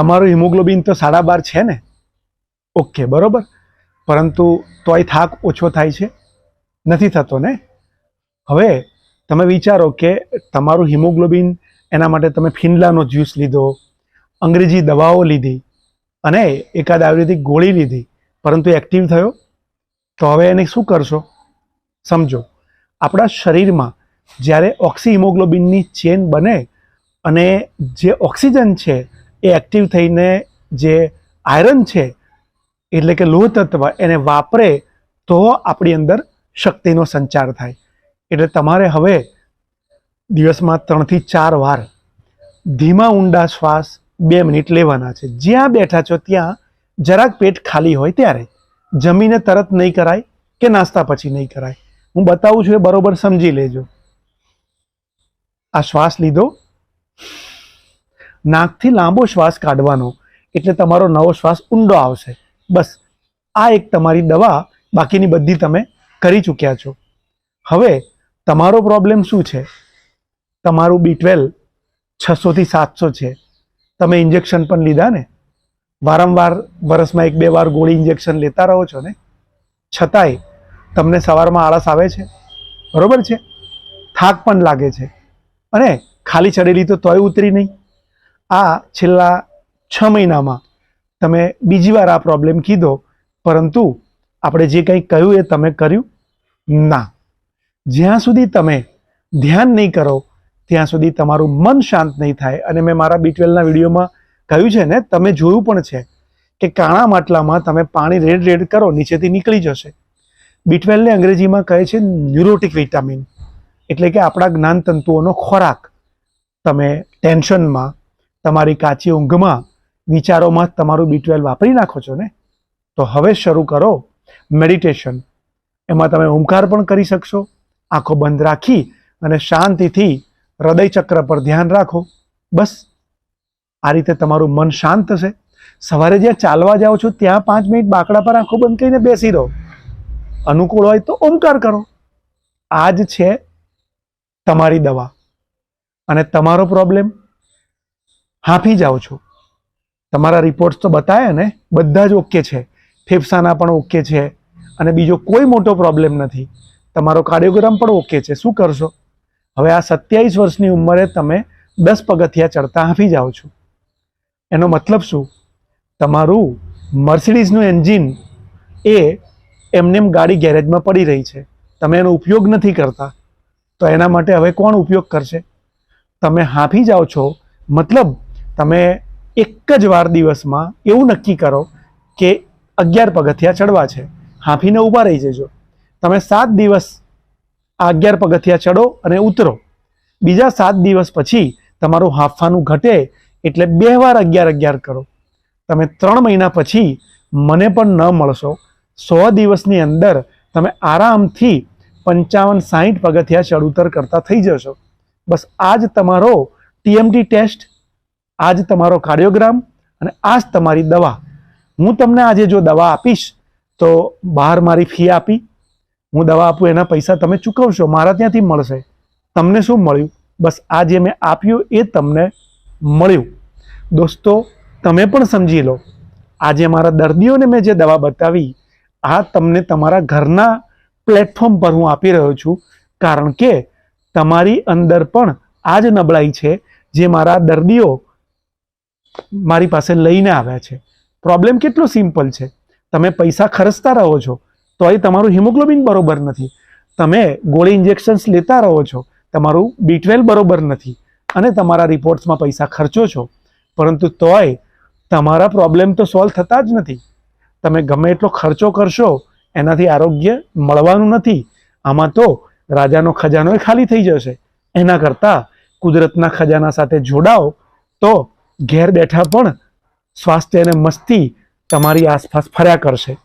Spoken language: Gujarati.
તમારું હિમોગ્લોબિન તો સાડા બાર છે ને? ઓકે, બરોબર. પરંતુ તોય થાક ઓછો થાય છે. નથી થતો ને? હવે તમે વિચારો કે તમારું હિમોગ્લોબિન એના માટે તમે ફિનલાનો જ્યુસ લીધો, અંગ્રેજી દવાઓ લીધી અને એકાદ આયુર્વેદિક ગોળી લીધી, પરંતુ એક્ટિવ થયો? તો હવે એને શું કરશો? સમજો, આપણા શરીરમાં જ્યારે ઓક્સી હિમોગ્લોબિનની ચેન બને અને જે ઓક્સિજન છે એ એક્ટિવ થઈને જે આયરન છે, એટલે કે લોહ તત્વ એને વાપરે તો આપણી અંદર શક્તિનો સંચાર થાય. એટલે તમારે હવે દિવસમાં ત્રણથી ચાર વાર ધીમા ઊંડા શ્વાસ બે મિનિટ લેવાના છે. જ્યાં બેઠા છો ત્યાં જરાક પેટ ખાલી હોય ત્યારે જમીને તરત નહીં કરાય કે નાસ્તા પછી નહીં કરાય. હું બતાવું છું એ બરોબર સમજી લેજો. આ શ્વાસ લીધો. નાકથી લાંબો શ્વાસ કાઢવાનો. એટલે તમારો નવો શ્વાસ ઊંડો આવશે. બસ, આ એક તમારી દવા બાકીની બધી તમે કરી ચૂક્યા છો. હવે, તમારો પ્રોબ્લેમ શું છે? તમારું બી ટ્વેલ્વ છસોથી સાતસો છે. તમે ઇન્જેક્શન પણ લીધા ને? વારંવાર વરસમાં એક બે વાર ગોળી ઇન્જેક્શન લેતા રહો છો ને? છતાંય તમને સવારમાં આળસ આવે છે? બરોબર છે? થાક પણ લાગે છે. અને ખાલી ચડેલી તો તોય ઉતરી નહીં. આ છેલ્લા છ મહિનામાં તમે બીજી વાર આ પ્રોબ્લેમ કીધો, પરંતુ આપણે જે કંઈ કહ્યું એ તમે કર્યું ના. જ્યાં સુધી તમે ધ્યાન નહીં કરો, ત્યાં સુધી તમારું મન શાંત નહીં થાય. અને મેં મારા બી ટ્વેલ્વના વિડીયોમાં કહ્યું છે ને, તમે જોયું પણ છે કે કાણા માટલામાં તમે પાણી રેડ રેડ કરો, નીચેથી નીકળી જશે. બી ટ્વેલ્વને અંગ્રેજીમાં કહે છે ન્યુરોટિક વિટામિન એટલે કે આપણા જ્ઞાનતંતુઓનો ખોરાક. તમે ટેન્શનમાં તમારી કાચી ઊંઘમાં વિચારોમાં તમારું બી ટ્વેલ્વ વાપરી નાખો છો ને? તો હવે શરૂ કરો મેડિટેશન. એમાં તમે ઓમકાર પણ કરી શકશો, આંખો બંધ રાખી અને શાંતિથી હૃદય પર ધ્યાન રાખો. બસ. આ રીતે તમારું મન શાંત થશે. સવારે જ્યાં ચાલવા જાઓ છો ત્યાં પાંચ મિનિટ બાકડા પર આંખો બંધ કરીને બેસી રહો. અનુકૂળ હોય તો ઓમકાર કરો. આ જ છે તમારી દવા. અને તમારો પ્રોબ્લેમ હાંફી જાઓ છો. તમારા રિપોર્ટ્સ તો બતાવ્યા ને, બધા જ ઓકે છે. ફેફસાના પણ ઓકે છે અને બીજો કોઈ મોટો પ્રોબ્લેમ નથી. તમારો કાર્ડિયોગ્રામ પણ ઓકે છે. શું કરશો? હવે આ સત્યાવીસ વર્ષની ઉંમરે તમે દસ પગથિયા ચડતા હાંફી જાઓ છો. એનો મતલબ શું? તમારું મર્સિડીઝનું એન્જિન એ એમનેમ ગાડી ગેરેજમાં પડી રહી છે. તમે એનો ઉપયોગ નથી કરતા. તો એના માટે હવે કોણ ઉપયોગ કરશે? તમે હાંફી જાઓ છો. મતલબ તમે એક જ વાર દિવસમાં એવું નક્કી કરો કે અગિયાર પગથિયા ચડવા છે. હાંફીને ઊભા રહી જજો. તમે સાત દિવસ આ અગિયાર પગથિયા ચડો અને ઉતરો. બીજા સાત દિવસ પછી તમારું હાંફવાનું ઘટે એટલે બે વાર અગિયાર અગિયાર કરો. તમે ત્રણ મહિના પછી મને પણ ન મળશો. સો દિવસની અંદર તમે આરામથી પંચાવન સાહીઠ પગથિયા ચડ ઉતર કરતા થઈ જશો. બસ આ જ તમારો ટીએમટી ટેસ્ટ આ જ તમારો કાર્ડિયોગ્રામ અને આ જ તમારી દવા. હું તમને આજે જો દવા આપીશ, તો બહાર મારી ફી આપી. હું દવા આપું, એના પૈસા તમે ચૂકવશો, મારા ત્યાંથી મળશે. તમને શું મળ્યું? બસ આ જે મેં આપ્યું, એ તમને મળ્યું. દોસ્તો, તમે પણ સમજી લો, આજે મારા દર્દીઓને મેં જે દવા બતાવી, આ તમને તમારા ઘરના પ્લેટફોર્મ પર હું આપી રહ્યો છું, કારણ કે તમારી અંદર પણ આ જ નબળાઈ છે, જે મારા દર્દીઓ મારી પાસે લઈને આવ્યા છે. પ્રોબ્લેમ કેટલો સિમ્પલ છે? તમે પૈસા ખર્ચતા રહો છો, તોય તમારું હિમોગ્લોબિન બરોબર નથી. તમે ગોળી ઇન્જેક્શન્સ લેતા રહો છો, તમારું બી ટ્વેલ્વ બરોબર નથી અને તમારા રિપોર્ટ્સમાં પૈસા ખર્ચો છો. પરંતુ તોય તમારા પ્રોબ્લેમ તો સોલ્વ થતા જ નથી. તમે ગમે એટલો ખર્ચો કરશો, એનાથી આરોગ્ય મળવાનું નથી. આમાં તો રાજાનો ખજાનો ખાલી થઈ જશે. એના કરતાં કુદરતના ખજાના સાથે જોડાઓ, તો ઘેર બેઠા પણ સ્વાસ્થ્ય અને મસ્તી તમારી આસપાસ ફર્યા કરશે.